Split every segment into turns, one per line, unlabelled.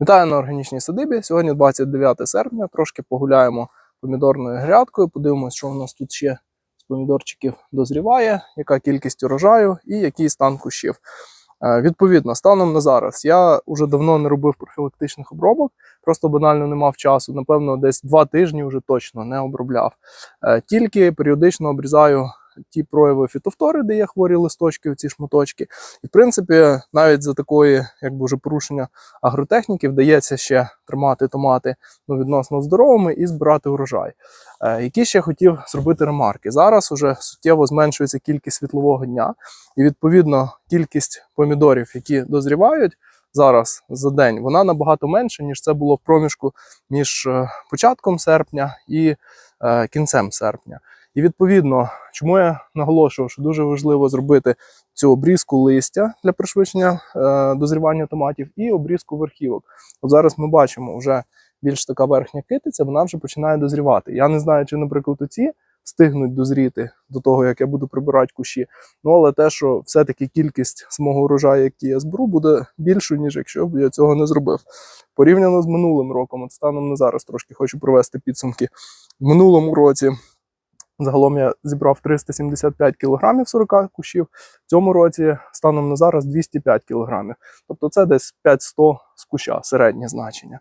Вітаю на органічній садибі. Сьогодні 29 серпня. Трошки погуляємо помідорною грядкою. Подивимося, що у нас тут ще з помідорчиків дозріває, яка кількість урожаю і який стан кущів. Е, Відповідно, станом на зараз я вже давно не робив профілактичних обробок, просто банально не мав часу. Напевно, десь два тижні вже точно не обробляв. Е, Тільки періодично обрізаю ті прояви фітофтори, де є хворі листочки, ці шматочки. І в принципі, навіть за такої, якби вже порушення агротехніки, вдається ще тримати томати ну, відносно здоровими і збирати урожай. Е, які ще хотів зробити ремарки. Зараз уже суттєво зменшується кількість світлового дня, і відповідно кількість помідорів, які дозрівають зараз за день, вона набагато менша, ніж це було в проміжку між е, початком серпня і е, кінцем серпня. І відповідно, чому я наголошував, що дуже важливо зробити цю обрізку листя для пришвидшення е, дозрівання томатів і обрізку верхівок. От зараз ми бачимо вже більш така верхня китиця, вона вже починає дозрівати. Я не знаю, чи, наприклад, оці встигнуть дозріти до того, як я буду прибирати кущі. Ну але те, що все-таки кількість самого урожаю, який я зберу, буде більшою, ніж якщо б я цього не зробив. Порівняно з минулим роком, от станом на зараз трошки хочу провести підсумки. В минулому році загалом я зібрав 375 кг 40 кущів. В цьому році станом на зараз 205 кг. Тобто це десь 500 з куща, середнє значення.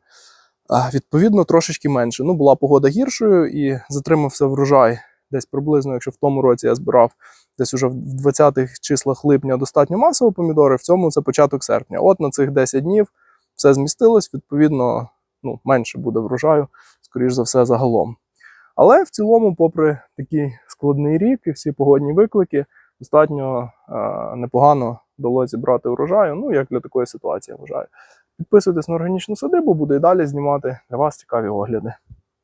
Відповідно, трошечки менше. Ну, була погода гіршою і затримався врожай десь приблизно, якщо в тому році я збирав десь уже в 20-х числах липня достатньо масово помідори, в цьому це початок серпня. От на цих 10 днів все змістилось, відповідно, ну, менше буде врожаю, скоріш за все, загалом. Але в цілому, попри такий складний рік і всі погодні виклики, достатньо е, непогано вдалося зібрати урожаю. Ну, як для такої ситуації, я вважаю. Підписуйтесь на органічну садибу, буду і далі знімати для вас цікаві огляди.